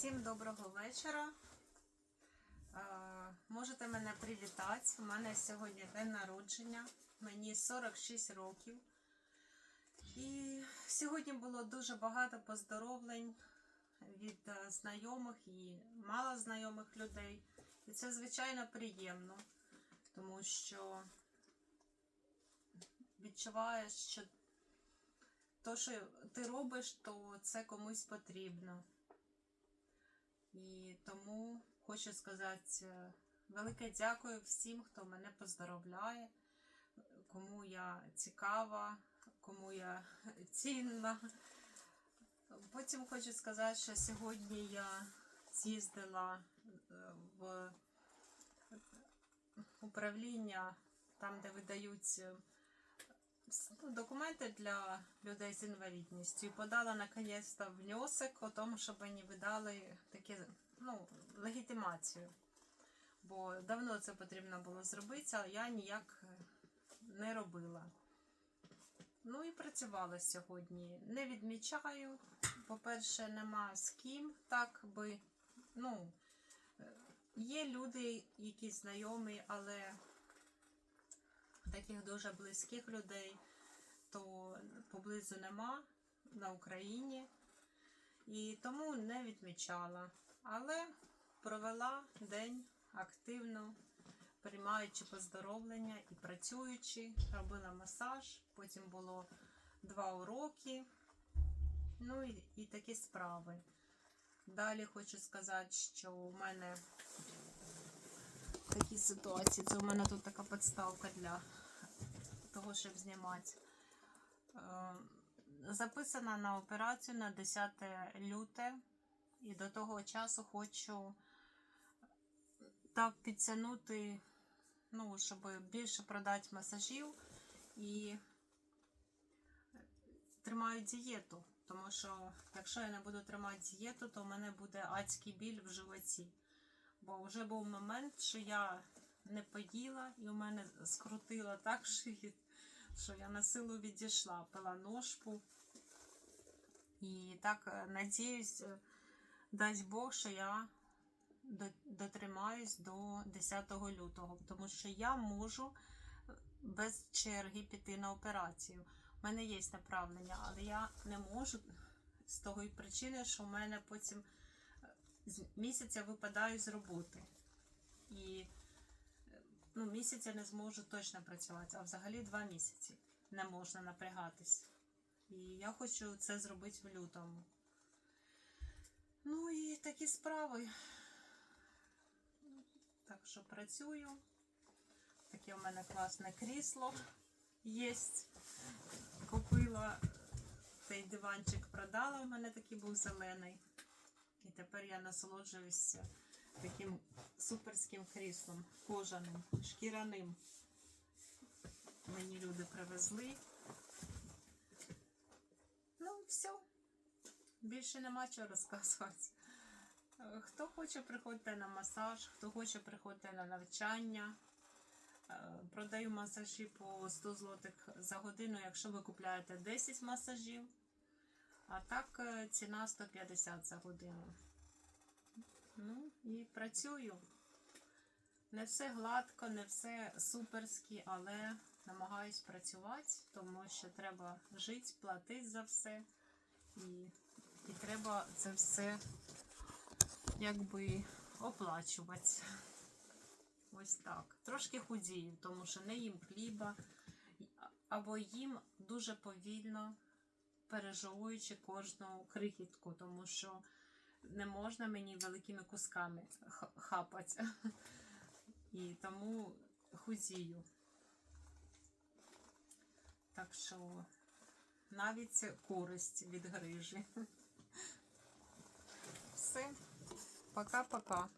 Всім доброго вечора. Е, можете мене привітати. У мене сьогодні день народження. Мені 46 років. І сьогодні було дуже багато поздоровлень від е, знайомих і мало знайомих людей. І це звичайно приємно, тому що відчуваєш, що то, що ти робиш, то це комусь потрібно. І тому хочу сказати е, велике дякую всім, хто мене поздоровляє, кому я цікава, кому я цінна. Потім хочу сказати, що сьогодні я з'їздила е, в управління, там, де видають документи для людей з інвалідністю і подала наконець-то внесок о тому, щоб мені видали такі, ну, легітимацію. Бо давно це потрібно було зробити, а я ніяк не робила. Ну і працювала сьогодні. Не відмічаю. По-перше, нема з ким, так би. Ну, е, є люди, які знайомі, але таких дуже близьких людей, то поблизу нема на Україні. І тому не відмічала. Але провела день активно, приймаючи поздоровлення і працюючи, робила масаж, потім було два уроки. Ну і, і такі справи. Далі хочу сказати, що у мене такі ситуації. Це у мене тут така підставка для того, щоб знімати. Е, Записана на операцію на 10 люте, і до того часу хочу так підтягнути, ну, щоб більше продати масажів і тримаю дієту. Тому що якщо я не буду тримати дієту, то в мене буде адський біль в животі. Бо вже був момент, що я не поїла, і у мене скрутило так живіт, що я на силу відійшла, пила ножку. І так е, надіюсь, е, дасть Бог, що я дотримаюсь до 10 лютого, тому що я можу е, без черги піти на операцію. У мене є направлення, але я не можу з того причини, що в мене потім з місяця випадаю з роботи. І е, ну, місяць я не зможу точно працювати, а взагалі два місяці не можна напрягатись. І я хочу це зробити в лютому. Ну і такі справи. Так що працюю. Таке у мене класне крісло є. Купила цей диванчик, продала. У мене такий був зелений. І тепер я насолоджуюся таким суперським кріслом, кожаним, шкіряним. Мені люди привезли. Ну, все. Більше нема чого розказувати. Хто хоче, приходьте на масаж, хто хоче, приходьте на навчання. Е, Продаю масажі по 100 злотих за годину, якщо ви купляєте 10 масажів. А так е, ціна 150 за годину. Ну і працюю. Не все гладко, не все суперське, але намагаюсь працювати, тому що треба жити, платити за все. І, і треба це все якби оплачувати. Ось так. Трошки худію, тому що не їм хліба, або їм дуже повільно, пережовуючи кожну крихітку, тому що не можна мені великими кусками хапати. І тому худію. Так що навіть користь від грижі. Все. Пока-пока.